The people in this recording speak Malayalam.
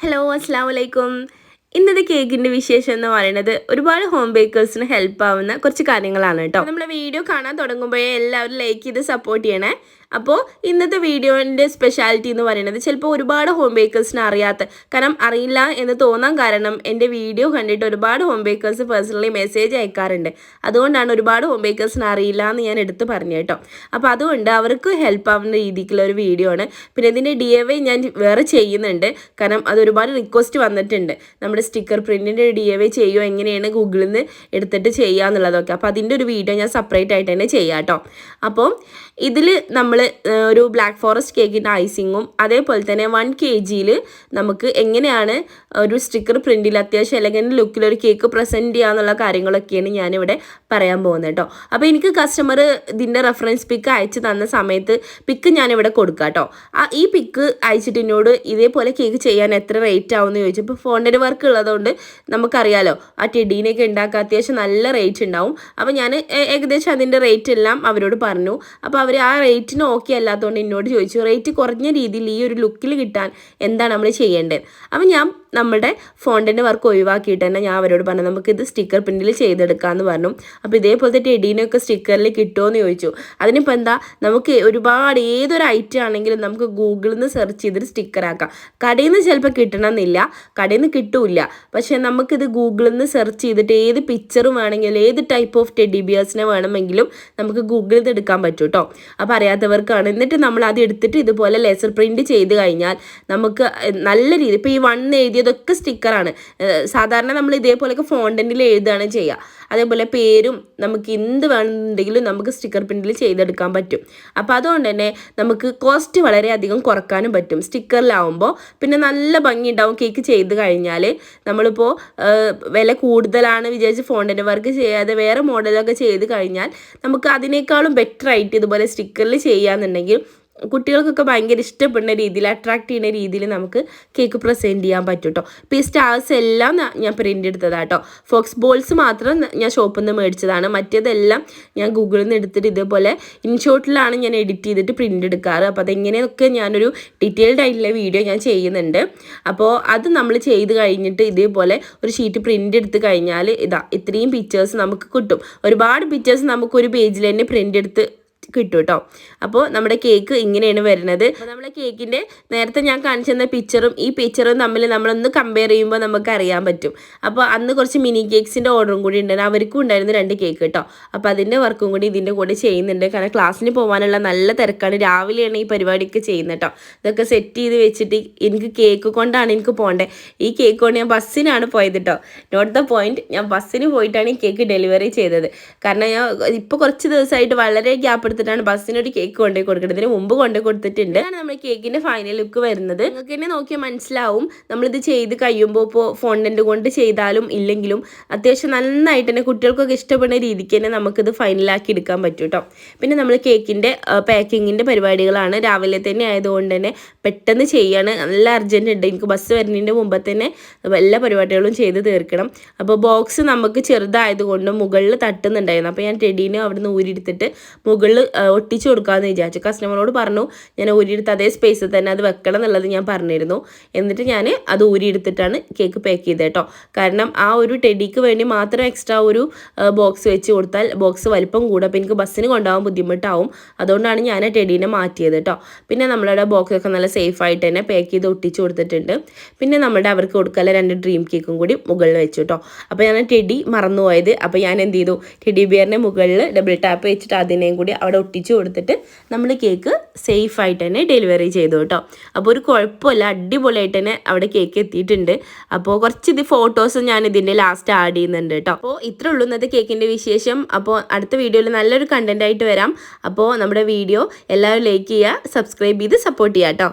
ഹലോ അസ്സാം വലൈക്കും ഇന്നത്തെ കേക്കിന്റെ വിശേഷം എന്ന് പറയുന്നത് ഒരുപാട് ഹോം ബേക്കേഴ്സിന് ഹെൽപ്പ് ആവുന്ന കുറച്ച് കാര്യങ്ങളാണ് കേട്ടോ. നമ്മളെ വീഡിയോ കാണാൻ തുടങ്ങുമ്പോഴേ എല്ലാവരും ലൈക്ക് ചെയ്ത് സപ്പോർട്ട് ചെയ്യണേ. അപ്പോൾ ഇന്നത്തെ വീഡിയോന്റെ സ്പെഷ്യാലിറ്റി എന്ന് പറയുന്നത് ചിലപ്പോൾ ഒരുപാട് ഹോം ബേക്കേഴ്സിന് അറിയാത്ത കാരണം അറിയില്ല എന്ന് തോന്നാൻ കാരണം എന്റെ വീഡിയോ കണ്ടിട്ട് ഒരുപാട് ഹോം ബേക്കേഴ്സ് പേഴ്സണലി മെസ്സേജ് അയക്കാറുണ്ട്. അതുകൊണ്ടാണ് ഒരുപാട് ഹോം ബേക്കേഴ്സിന് അറിയില്ല എന്ന് ഞാൻ എടുത്ത് പറഞ്ഞു കേട്ടോ. അപ്പോൾ അതുകൊണ്ട് അവർക്ക് ഹെൽപ്പ് ആവുന്ന രീതിക്കുള്ള ഒരു വീഡിയോ ആണ്. പിന്നെ ഇതിന്റെ ഡി ഞാൻ വേറെ ചെയ്യുന്നുണ്ട്. കാരണം അത് ഒരുപാട് റിക്വസ്റ്റ് വന്നിട്ടുണ്ട്. നമ്മുടെ സ്റ്റിക്കർ പ്രിന്റിന്റെ ഡി എ വൈ ചെയ്യുമോ എങ്ങനെയാണ് ഗൂഗിളിൽ നിന്ന് എടുത്തിട്ട് ചെയ്യുക എന്നുള്ളതൊക്കെ അപ്പോൾ അതിന്റെ ഒരു വീഡിയോ ഞാൻ സെപ്പറേറ്റ് ആയിട്ട് തന്നെ ചെയ്യാം കേട്ടോ. അപ്പോൾ ഇതിൽ നമ്മൾ ഒരു ബ്ലാക്ക് ഫോറസ്റ്റ് കേക്കിന്റെ ഐസിങ്ങും അതേപോലെ തന്നെ വൺ കെ ജിയിൽ നമുക്ക് എങ്ങനെയാണ് ഒരു സ്റ്റിക്കർ പ്രിന്റിൽ അത്യാവശ്യം അല്ലെങ്കിൽ ലുക്കിൽ ഒരു കേക്ക് പ്രസന്റ് ചെയ്യുക എന്നുള്ള കാര്യങ്ങളൊക്കെയാണ് ഞാനിവിടെ പറയാൻ പോകുന്നത് കേട്ടോ. അപ്പോൾ എനിക്ക് കസ്റ്റമർ ഇതിന്റെ റെഫറൻസ് പിക്ക് അയച്ച് തന്ന സമയത്ത് പിക്ക് ഞാനിവിടെ കൊടുക്കാം കേട്ടോ. ആ ഈ പിക്ക് അയച്ചിട്ട് എന്നോട് ഇതേപോലെ കേക്ക് ചെയ്യാൻ എത്ര റേറ്റ് ആവുമെന്ന് ചോദിച്ചു. ഇപ്പോൾ ഫോണിന്റെ വർക്ക് ഉള്ളതുകൊണ്ട് നമുക്കറിയാലോ ആ ടെഡീനെയൊക്കെ ഉണ്ടാക്കുക അത്യാവശ്യം നല്ല റേറ്റ് ഉണ്ടാവും. അപ്പോൾ ഞാൻ ഏകദേശം അതിന്റെ റേറ്റ് എല്ലാം അവരോട് പറഞ്ഞു. അപ്പോൾ അവർ ആ റേറ്റിന് ഓക്കെ അല്ലാത്തതുകൊണ്ട് എന്നോട് ചോദിച്ചു. റേറ്റ് കുറഞ്ഞ രീതിയിൽ ഈ ഒരു ലുക്കിൽ കിട്ടാൻ എന്താണ് നമ്മൾ ചെയ്യേണ്ടത്? അപ്പം ഞാൻ നമ്മുടെ ഫോണ്ടിന്റെ വർക്ക് ഒഴിവാക്കിയിട്ട് തന്നെ ഞാൻ അവരോട് പറഞ്ഞു നമുക്കിത് സ്റ്റിക്കർ പ്രിന്റിൽ ചെയ്തെടുക്കാമെന്ന് പറഞ്ഞു. അപ്പോൾ ഇതേപോലത്തെ ടെഡീനൊക്കെ സ്റ്റിക്കറിൽ കിട്ടുമോ എന്ന് ചോദിച്ചു. അതിനിപ്പോൾ എന്താ? നമുക്ക് ഒരുപാട് ഏതൊരു ഐറ്റം ആണെങ്കിലും നമുക്ക് ഗൂഗിളിൽ നിന്ന് സെർച്ച് ചെയ്തിട്ട് സ്റ്റിക്കറാക്കാം കടയിൽ നിന്ന് ചിലപ്പോൾ കിട്ടണമെന്നില്ല. കടയിൽ നിന്ന് കിട്ടൂല പക്ഷേ നമുക്കിത് ഗൂഗിളിൽ നിന്ന് സെർച്ച് ചെയ്തിട്ട് ഏത് പിക്ചറും വേണമെങ്കിലും ഏത് ടൈപ്പ് ഓഫ് ടെഡി ബിയേഴ്സിനെ വേണമെങ്കിലും നമുക്ക് ഗൂഗിളിൽ നിന്ന് എടുക്കാൻ പറ്റും കേട്ടോ അപ്പോൾ അറിയാത്തവർക്കാണ്. എന്നിട്ട് നമ്മൾ അത് എടുത്തിട്ട് ഇതുപോലെ ലേസർ പ്രിന്റ് ചെയ്ത് കഴിഞ്ഞാൽ നമുക്ക് നല്ല രീതി ഇപ്പോൾ ഈ വൺ എഴുതിയതൊക്കെ സ്റ്റിക്കറാണ്. സാധാരണ നമ്മൾ ഇതേപോലെയൊക്കെ ഫോണ്ടന്റിൽ എഴുതുകയാണ് ചെയ്യുക. അതേപോലെ പേരും നമുക്ക് എന്ത് വേണമെന്നുണ്ടെങ്കിലും നമുക്ക് സ്റ്റിക്കർ പ്രിന്റിൽ ചെയ്തെടുക്കാൻ പറ്റും. അപ്പോൾ അതുകൊണ്ട് തന്നെ നമുക്ക് കോസ്റ്റ് വളരെയധികം കുറക്കാനും പറ്റും. സ്റ്റിക്കറിലാവുമ്പോൾ പിന്നെ നല്ല ഭംഗി ഉണ്ടാവും കേക്ക് ചെയ്ത് കഴിഞ്ഞാൽ. നമ്മളിപ്പോൾ വില കൂടുതലാണ് വിചാരിച്ച് ഫോണ്ടന്റ് വർക്ക് ചെയ്യാതെ വേറെ മോഡലൊക്കെ ചെയ്ത് കഴിഞ്ഞാൽ നമുക്ക് അതിനേക്കാളും ബെറ്ററായിട്ട് ഇതുപോലെ സ്റ്റിക്കറിൽ ചെയ്യാന്നുണ്ടെങ്കിൽ കുട്ടികൾക്കൊക്കെ ഭയങ്കര ഇഷ്ടപ്പെടുന്ന രീതിയിൽ അട്രാക്ട് ചെയ്യുന്ന രീതിയിൽ നമുക്ക് കേക്ക് പ്രസന്റ് ചെയ്യാൻ പറ്റും കേട്ടോ ഇപ്പോൾ ഈ സ്റ്റാർസ് എല്ലാം ഞാൻ പ്രിന്റ് എടുത്തതാണ് കേട്ടോ ഫോക്സ് ബോൾസ് മാത്രം ഞാൻ ഷോപ്പിൽ നിന്ന് മേടിച്ചതാണ്. മറ്റേതെല്ലാം ഞാൻ ഗൂഗിളിൽ നിന്ന് എടുത്തിട്ട് ഇതേപോലെ ഇൻഷോട്ടിലാണ് ഞാൻ എഡിറ്റ് ചെയ്തിട്ട് പ്രിന്റ് എടുക്കാറ്. അപ്പോൾ അതെങ്ങനെയൊക്കെ ഞാനൊരു ഡീറ്റെയിൽഡ് ആയിട്ടുള്ള വീഡിയോ ഞാൻ ചെയ്യുന്നുണ്ട്. അപ്പോൾ അത് നമ്മൾ ചെയ്ത് കഴിഞ്ഞിട്ട് ഇതേപോലെ ഒരു ഷീറ്റ് പ്രിന്റ് എടുത്ത് കഴിഞ്ഞാൽ ഇതാ ഇത്രയും പിക്ചേഴ്സ് നമുക്ക് കിട്ടും. ഒരുപാട് പിക്ചേഴ്സ് നമുക്ക് ഒരു പേജിൽ തന്നെ പ്രിന്റ് എടുത്ത് കിട്ടും കേട്ടോ അപ്പോൾ നമ്മുടെ കേക്ക് ഇങ്ങനെയാണ് വരുന്നത്. അപ്പോൾ നമ്മുടെ കേക്കിന്റെ നേരത്തെ ഞാൻ കാണിച്ചു തന്ന പിക്ചറും ഈ പിക്ചറും തമ്മിൽ നമ്മളൊന്ന് കമ്പയർ ചെയ്യുമ്പോൾ നമുക്ക് അറിയാൻ പറ്റും. അപ്പോൾ അന്ന് കുറച്ച് മിനി കേക്ക്സിന്റെ ഓർഡറും കൂടി ഉണ്ടായിരുന്നു. അവർക്കും ഉണ്ടായിരുന്നു രണ്ട് കേക്ക് കേട്ടോ. അപ്പോൾ അതിന്റെ വർക്കും കൂടി ഇതിന്റെ കൂടെ ചെയ്യുന്നുണ്ട്. കാരണം ക്ലാസ്സിന് പോകാനുള്ള നല്ല തിരക്കാണ്. രാവിലെയാണ് ഈ പരിപാടിയൊക്കെ ചെയ്യുന്നത് കേട്ടോ. ഇതൊക്കെ സെറ്റ് ചെയ്ത് വെച്ചിട്ട് എനിക്ക് കേക്ക് കൊണ്ടാണ് എനിക്ക് പോകേണ്ടത് ഈ കേക്ക് കൊണ്ട് ഞാൻ ബസ്സിനാണ് പോയത് കേട്ടോ. നോട്ട് ദ പോയിന്റ് ഞാൻ ബസ്സിന് പോയിട്ടാണ് ഈ കേക്ക് ഡെലിവറി ചെയ്തത്. കാരണം ഞാൻ ഇപ്പോൾ കുറച്ച് ദിവസമായിട്ട് വളരെ ഗ്യാപ്പ് എടുത്തിട്ടാണ് ബസ്സിനൊരു കേക്ക് കൊണ്ടുപോയി കൊടുക്കുന്നത് ഇതിന് മുമ്പ് കൊണ്ടുപോയി കൊടുത്തിട്ടുണ്ട്. അതാണ് നമ്മുടെ കേക്കിന്റെ ഫൈനൽ ലുക്ക് വരുന്നത്. നിങ്ങൾക്ക് തന്നെ നോക്കിയാൽ മനസ്സിലാവും. നമ്മളിത് ചെയ്ത് കഴിയുമ്പോൾ ഇപ്പോൾ ഫോണ്ടന്റ് കൊണ്ട് ചെയ്താലും ഇല്ലെങ്കിലും അത്യാവശ്യം നന്നായിട്ട് തന്നെ കുട്ടികൾക്കൊക്കെ ഇഷ്ടപ്പെടുന്ന രീതിക്ക് തന്നെ നമുക്കിത് ഫൈനലാക്കി എടുക്കാൻ പറ്റും കേട്ടോ പിന്നെ നമ്മൾ കേക്കിന്റെ പാക്കിങ്ങിന്റെ പരിപാടികളാണ്. രാവിലെ തന്നെ ആയതുകൊണ്ട് തന്നെ പെട്ടെന്ന് ചെയ്യാണ്. നല്ല അർജന്റ് ഉണ്ട്. എനിക്ക് ബസ് വരുന്നതിന്റെ മുമ്പ് തന്നെ എല്ലാ പരിപാടികളും ചെയ്ത് തീർക്കണം. അപ്പോൾ ബോക്സ് നമുക്ക് ചെറുതായതുകൊണ്ട് മുകളിൽ തട്ടുന്നുണ്ടായിരുന്നു. അപ്പോൾ ഞാൻ ടെഡീനെ അവിടുന്ന് ഊരിയെടുത്തിട്ട് മുകളിൽ ഒട്ടിച്ചു കൊടുക്കാമെന്ന് വിചാരിച്ചു. കസ്റ്റമറോട് പറഞ്ഞു ഞാൻ ഊരിയെടുത്ത് അതേ സ്പേസിൽ തന്നെ അത് വെക്കണം എന്നുള്ളത് ഞാൻ പറഞ്ഞിരുന്നു. എന്നിട്ട് ഞാൻ അത് ഊരിയെടുത്തിട്ടാണ് കേക്ക് പാക്ക് ചെയ്തത് കേട്ടോ. കാരണം ആ ഒരു ടെഡിക്ക് വേണ്ടി മാത്രം എക്സ്ട്രാ ഒരു ബോക്സ് വെച്ച് കൊടുത്താൽ ബോക്സ് വലിപ്പം കൂടും. അപ്പോൾ എനിക്ക് ബസ്സിന് കൊണ്ടുപോകാൻ ബുദ്ധിമുട്ടാവും. അതുകൊണ്ടാണ് ഞാൻ ടെഡീനെ മാറ്റിയത് കേട്ടോ. പിന്നെ നമ്മളുടെ ബോക്സൊക്കെ നല്ല സേഫ് ആയിട്ട് തന്നെ പാക്ക് ചെയ്ത് ഒട്ടിച്ചു കൊടുത്തിട്ടുണ്ട്. പിന്നെ നമ്മളുടെ അവർക്ക് കൊടുക്കാനുള്ള രണ്ട് ഡ്രീം കേക്കും കൂടി മുകളിൽ വെച്ചു കേട്ടോ. അപ്പോൾ ഞാൻ ടെഡി മറന്നുപോയത്. അപ്പോൾ ഞാൻ എന്ത് ചെയ്തു? ടെഡി ബിയറിന്റെ മുകളിൽ ഡബിൾ ടാപ്പ് വെച്ചിട്ട് അതിനെയും കൂടി ഒട്ടിച്ചു കൊടുത്തിട്ട് നമ്മൾ കേക്ക് സേഫ് ആയിട്ട് തന്നെ ഡെലിവറി ചെയ്തു കേട്ടോ. അപ്പോൾ ഒരു കുഴപ്പമില്ല അടിപൊളിയായിട്ട് തന്നെ അവിടെ കേക്ക് എത്തിയിട്ടുണ്ട്. അപ്പോൾ കുറച്ച് ഇത് ഫോട്ടോസ് ഞാൻ ഇതിന്റെ ലാസ്റ്റ് ആഡ് ചെയ്യുന്നുണ്ട് കേട്ടോ. അപ്പോൾ ഇത്ര ഉള്ളൂ ഇന്നത്തെ കേക്കിന്റെ വിശേഷം. അപ്പോൾ അടുത്ത വീഡിയോയിൽ നല്ലൊരു കണ്ടന്റ് ആയിട്ട് വരാം. അപ്പോൾ നമ്മുടെ വീഡിയോ എല്ലാവരും ലൈക്ക് ചെയ്യുക സബ്സ്ക്രൈബ് ചെയ്ത് സപ്പോർട്ട് ചെയ്യുക കേട്ടോ.